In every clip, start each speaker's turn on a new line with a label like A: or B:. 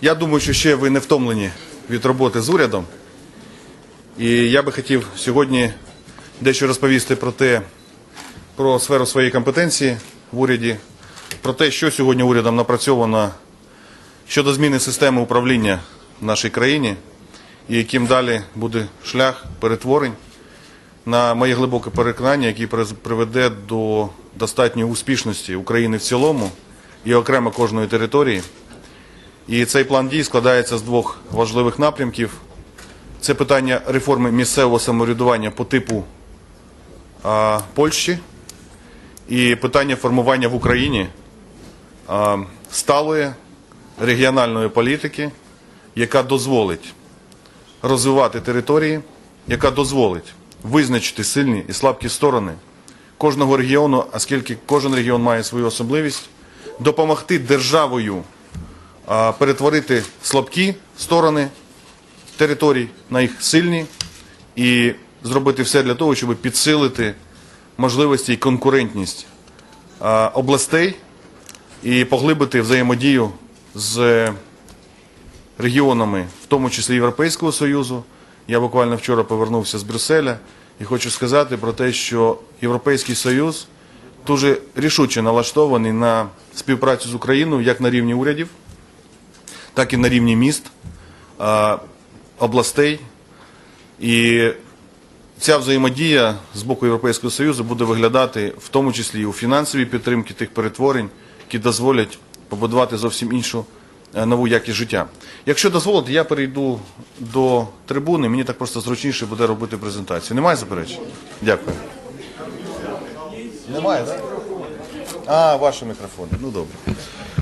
A: Я думаю, що ще ви не втомлені від роботи з урядом. І я би хотів сьогодні дещо розповісти про те, про сферу своєї компетенції в уряді, про те, що сьогодні урядом напрацьовано щодо зміни системи управління в нашій країні і яким далі буде шлях перетворень на моє глибоке переконання, який приведе до достатньої успішності України в цілому і окремо кожної території. І цей план дій складається з двох важливих напрямків. Це питання реформи місцевого самоврядування по типу а, Польщі і питання формування в Україні а, сталої регіональної політики, яка дозволить розвивати території, яка дозволить визначити сильні і слабкі сторони кожного регіону, оскільки кожен регіон має свою особливість, допомогти державою перетворити слабкі сторони територій на їх сильні і зробити все для того, щоб підсилити можливості і конкурентність областей і поглибити взаємодію з регіонами, в тому числі Європейського Союзу. Я буквально вчора повернувся з Брюсселя і хочу сказати про те, що Європейський Союз дуже рішуче налаштований на співпрацю з Україною як на рівні урядів, так і на рівні міст, областей. І ця взаємодія з боку Європейського Союзу буде виглядати в тому числі і у фінансовій підтримці тих перетворень, які дозволять побудувати зовсім іншу е, нову якість життя. Якщо дозволите, я перейду до трибуни, мені так просто зручніше буде робити презентацію. Немає заперечень? Дякую. Немає, так? А, ваші мікрофони. Ну добре.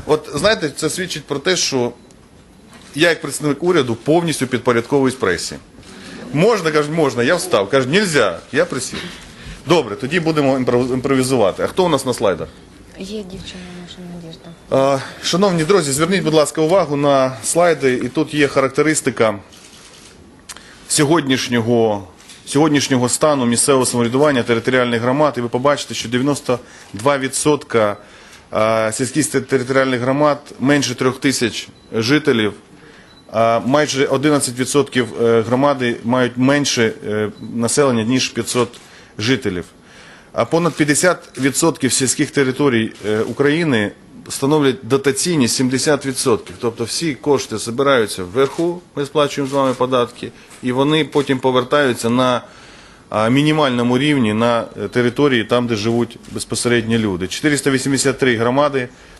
A: От знаєте, це свідчить про те, що я, як представник уряду, повністю підпорядковуюсь пресі. Можна, кажуть, можна, я встав. Кажуть, нельзя, я присів. Добре, тоді будемо імпровізувати. А хто у нас на слайдах?
B: Є дівчина наша Надіжда.
A: Шановні друзі, зверніть, будь ласка, увагу на слайди, і тут є характеристика сьогоднішнього, сьогоднішнього стану місцевого самоврядування територіальних громад, і ви побачите, що 92% сільських територіальних громад менше трьох тисяч жителів. Майже 11% е, громади мають менше е, населення, ніж 500 жителів. А понад 50% сільських територій е, України становлять дотаційні 70%. Тобто всі кошти збираються вверху, ми сплачуємо з вами податки, і вони потім повертаються на мінімальному рівні на території, там, де живуть безпосередньо люди. 483 громади, 900,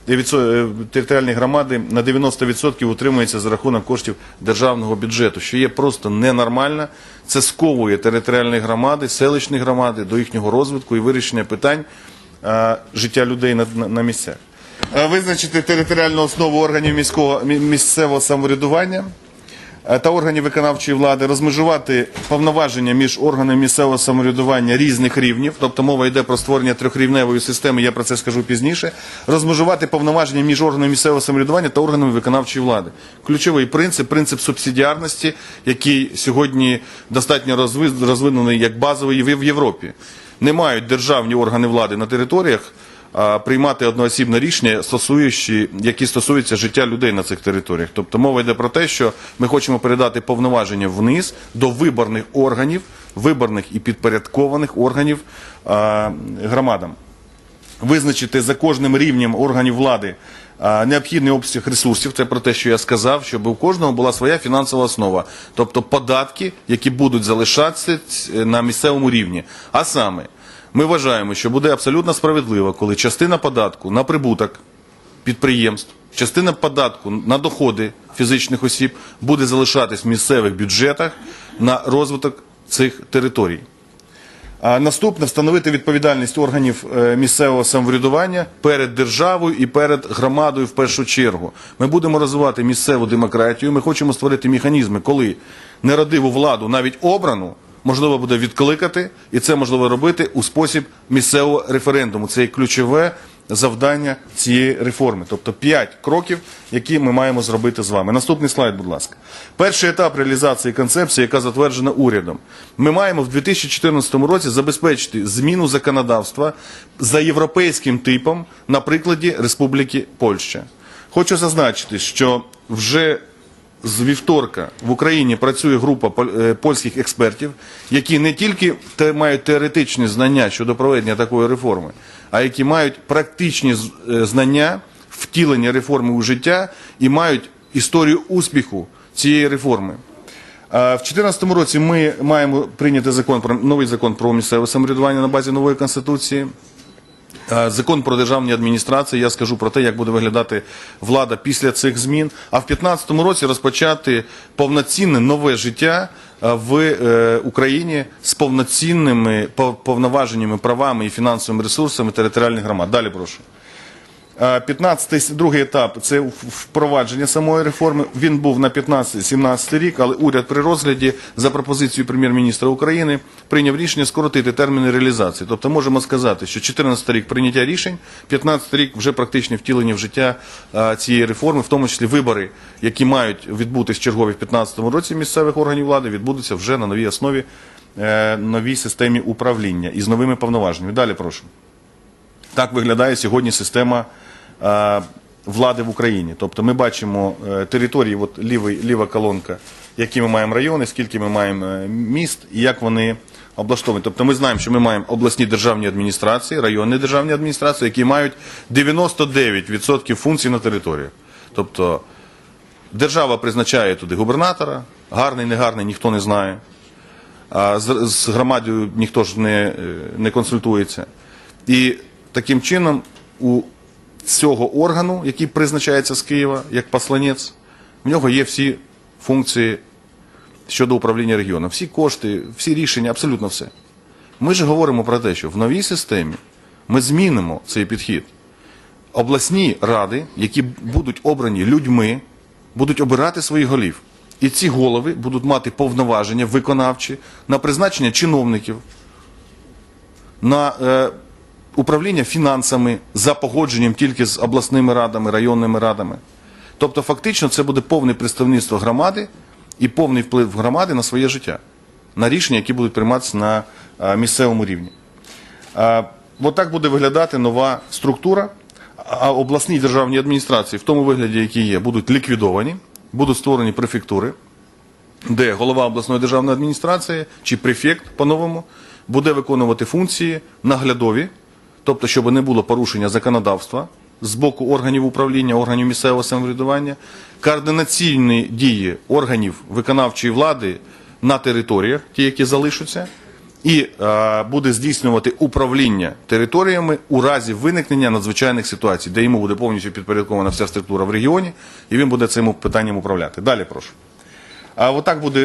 A: територіальні громади на 90% утримуються за рахунок коштів державного бюджету, що є просто ненормально. Це сковує територіальні громади, селищні громади до їхнього розвитку і вирішення питань а, життя людей на, на, на місцях. Е, Визначити територіальну основу органів міського місцевого самоврядування е, та органів виконавчої влади, розмежувати повноваження між органами місцевого самоврядування різних рівнів, тобто мова йде про створення трьохрівневої системи, я про це скажу пізніше, розмежувати повноваження між органами місцевого самоврядування та органами виконавчої влади. Ключовий принцип, принцип субсидіарності, який сьогодні достатньо розвинений як базовий в Європі. Не мають державні органи влади на територіях приймати одноосібне рішення, стосуючи, які стосуються життя людей на цих територіях. Тобто мова йде про те, що ми хочемо передати повноваження вниз до виборних органів, виборних і підпорядкованих органів громадам визначити за кожним рівнем органів влади необхідний обсяг ресурсів. Це про те, що я сказав, щоб у кожного була своя фінансова основа, тобто податки, які будуть залишатися на місцевому рівні. А саме, ми вважаємо, що буде абсолютно справедливо, коли частина податку на прибуток підприємств, частина податку на доходи фізичних осіб буде залишатись в місцевих бюджетах на розвиток цих територій. А наступне встановити відповідальність органів е, місцевого самоврядування перед державою і перед громадою в першу чергу. Ми будемо розвивати місцеву демократію. Ми хочемо створити механізми, коли нерадиву владу, навіть обрану, можливо буде відкликати, і це можливо робити у спосіб місцевого референдуму. Це є ключове завдання цієї реформи. Тобто п'ять кроків, які ми маємо зробити з вами. Наступний слайд, будь ласка. Перший етап реалізації концепції, яка затверджена урядом. Ми маємо в 2014 році забезпечити зміну законодавства за європейським типом на прикладі Республіки Польща. Хочу зазначити, що вже з вівторка в Україні працює група е, польських експертів, які не тільки мають теоретичні знання щодо проведення такої реформи, а які мають практичні е, знання втілення реформи у життя і мають історію успіху цієї реформи. В 2014 році ми маємо прийняти закон про новий закон про місцеве самоврядування на базі нової конституції. Е, Закон про державні адміністрації. Я скажу про те, як буде виглядати влада після цих змін. А в 2015 році розпочати повноцінне нове життя е, в е, Україні з повноцінними пов- повноваженнями, правами і фінансовими ресурсами територіальних громад. Далі прошу. 15-й, другий етап це впровадження самої реформи. Він був на 15-17 рік, але уряд при розгляді за пропозицією прем'єр-міністра України прийняв рішення скоротити терміни реалізації. Тобто можемо сказати, що 14 рік прийняття рішень, 15 рік вже практичне втілення в життя цієї реформи, в тому числі вибори, які мають відбутись чергові в 15-му році місцевих органів влади, відбудуться вже на новій основі, е, новій системі управління і з новими повноваженнями. Далі прошу. Так виглядає сьогодні система е, влади в Україні. Тобто ми бачимо е, території, от лівий, ліва колонка, які ми маємо райони, скільки ми маємо е, міст і як вони облаштовані. Тобто ми знаємо, що ми маємо обласні державні адміністрації, районні державні адміністрації, які мають 99% функцій на територіях. Тобто держава призначає туди губернатора, гарний, негарний, ніхто не знає. А з, з громадою ніхто ж не, е, не консультується. І таким чином у цього органу, який призначається з Києва як посланець, в нього є всі функції щодо управління регіоном. Всі кошти, всі рішення, абсолютно все. Ми ж говоримо про те, що в новій системі ми змінимо цей підхід. Обласні ради, які будуть обрані людьми, будуть обирати своїх голів. І ці голови будуть мати повноваження виконавчі на призначення чиновників, на е, управління фінансами за погодженням тільки з обласними радами, районними радами. Тобто, фактично, це буде повне представництво громади і повний вплив громади на своє життя, на рішення, які будуть прийматися на е, місцевому рівні. Е, От так буде виглядати нова структура. А обласні державні адміністрації в тому вигляді, які є, будуть ліквідовані, будуть створені префектури, де голова обласної державної адміністрації чи префект по-новому буде виконувати функції наглядові, тобто, щоб не було порушення законодавства з боку органів управління, органів місцевого самоврядування, координаційні дії органів виконавчої влади на територіях, ті, які залишаться, і е, буде здійснювати управління територіями у разі виникнення надзвичайних ситуацій, де йому буде повністю підпорядкована вся структура в регіоні, і він буде цим питанням управляти. Далі прошу. А отак буде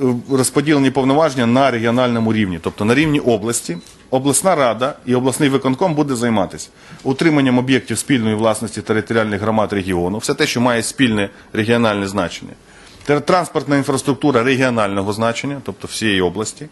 A: е, розподілені повноваження на регіональному рівні, тобто на рівні області. Обласна рада і обласний виконком буде займатися утриманням об'єктів спільної власності територіальних громад регіону, все те, що має спільне регіональне значення. Транспортна інфраструктура регіонального значення, тобто всієї області,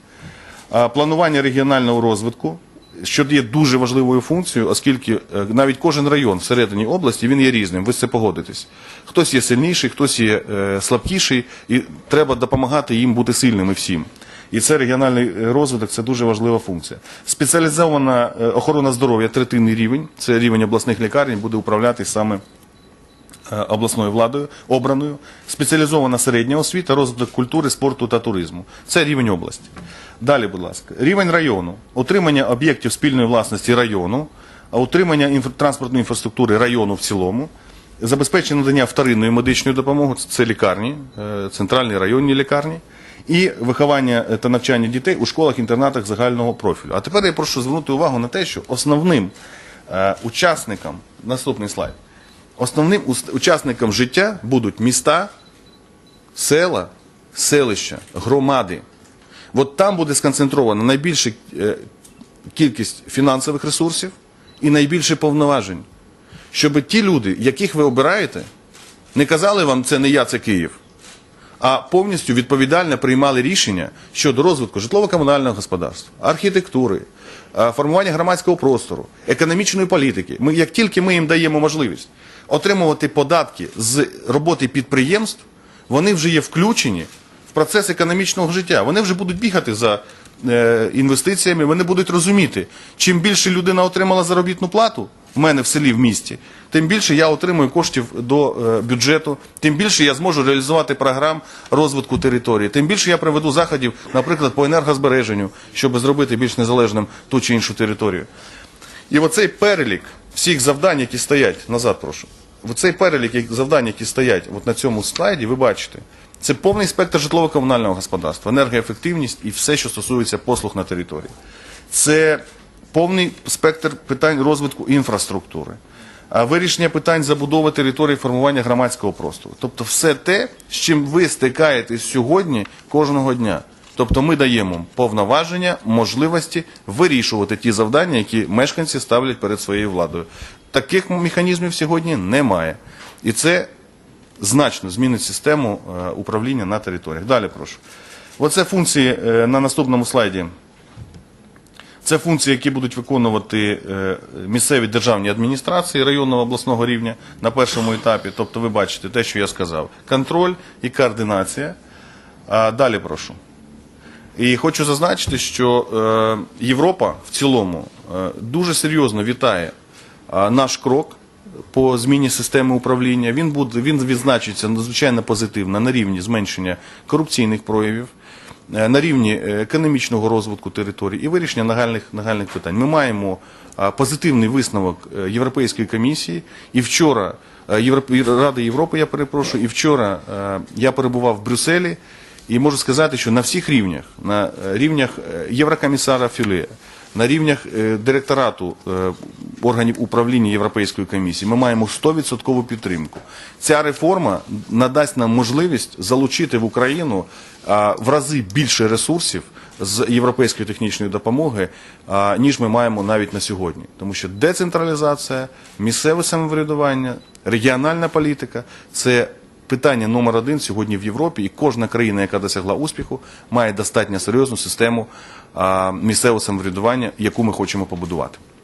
A: планування регіонального розвитку, що є дуже важливою функцією, оскільки е, навіть кожен район всередині області він є різним. Ви з це погодитесь. Хтось є сильніший, хтось є е, слабкіший, і треба допомагати їм бути сильними всім. І це регіональний е, розвиток, це дуже важлива функція. Спеціалізована охорона здоров'я, третинний рівень, це рівень обласних лікарень, буде управляти саме обласною владою обраною, спеціалізована середня освіта, розвиток культури, спорту та туризму. Це рівень області. Далі, будь ласка, рівень району, утримання об'єктів спільної власності району, утримання транспортної інфраструктури району в цілому, забезпечення надання вторинної медичної допомоги, це лікарні, е, центральні районні лікарні, і виховання е, та навчання дітей у школах-інтернатах загального профілю. А тепер я прошу звернути увагу на те, що основним е, учасникам, наступний слайд, Основним учасникам життя будуть міста, села, селища, громади. От там буде сконцентрована найбільша е, кількість фінансових ресурсів і найбільше повноважень. Щоб ті люди, яких ви обираєте, не казали вам, це не я, це Київ, а повністю відповідально приймали рішення щодо розвитку житлово-комунального господарства, архітектури, е, формування громадського простору, економічної політики. Ми, як тільки ми їм даємо можливість отримувати податки з роботи підприємств, вони вже є включені в процес економічного життя. Вони вже будуть бігати за е, інвестиціями, вони будуть розуміти, чим більше людина отримала заробітну плату, в мене в селі, в місті, тим більше я отримую коштів до е, бюджету, тим більше я зможу реалізувати програм розвитку території, тим більше я проведу заходів, наприклад, по енергозбереженню, щоб зробити більш незалежним ту чи іншу територію. І оцей перелік всіх завдань, які стоять, назад прошу, оцей перелік завдань, які стоять от на цьому слайді, ви бачите, це повний спектр житлово-комунального господарства, енергоефективність і все, що стосується послуг на території. Це повний спектр питань розвитку інфраструктури, вирішення питань забудови території формування громадського простору. Тобто все те, з чим ви стикаєтесь сьогодні кожного дня. Тобто ми даємо повноваження, можливості вирішувати ті завдання, які мешканці ставлять перед своєю владою. Таких механізмів сьогодні немає. І це значно змінить систему е, управління на територіях. Далі прошу. Оце функції е, на наступному слайді. Це функції, які будуть виконувати е, місцеві державні адміністрації районного обласного рівня на першому етапі. Тобто, ви бачите те, що я сказав: контроль і координація. Далі прошу. І хочу зазначити, що е, Європа в цілому е, дуже серйозно вітає е, наш крок по зміні системи управління. Він буде він відзначиться надзвичайно позитивно на рівні зменшення корупційних проявів, на рівні економічного розвитку території і вирішення нагальних нагальних питань. Ми маємо позитивний висновок Європейської комісії. І вчора Ради Європи, я перепрошую, і вчора я перебував в Брюсселі. І можу сказати, що на всіх рівнях, на е, рівнях е, Єврокомісара Філе, на рівнях е, директорату органів управління Європейської комісії ми маємо 100% підтримку. Ця реформа надасть нам можливість залучити в Україну в рази більше ресурсів з європейської технічної допомоги, ніж ми маємо навіть на сьогодні. Тому що децентралізація, місцеве самоврядування, регіональна політика це питання номер один сьогодні в Європі, і кожна країна, яка досягла успіху, має достатньо серйозну систему місцевого самоврядування, яку ми хочемо побудувати.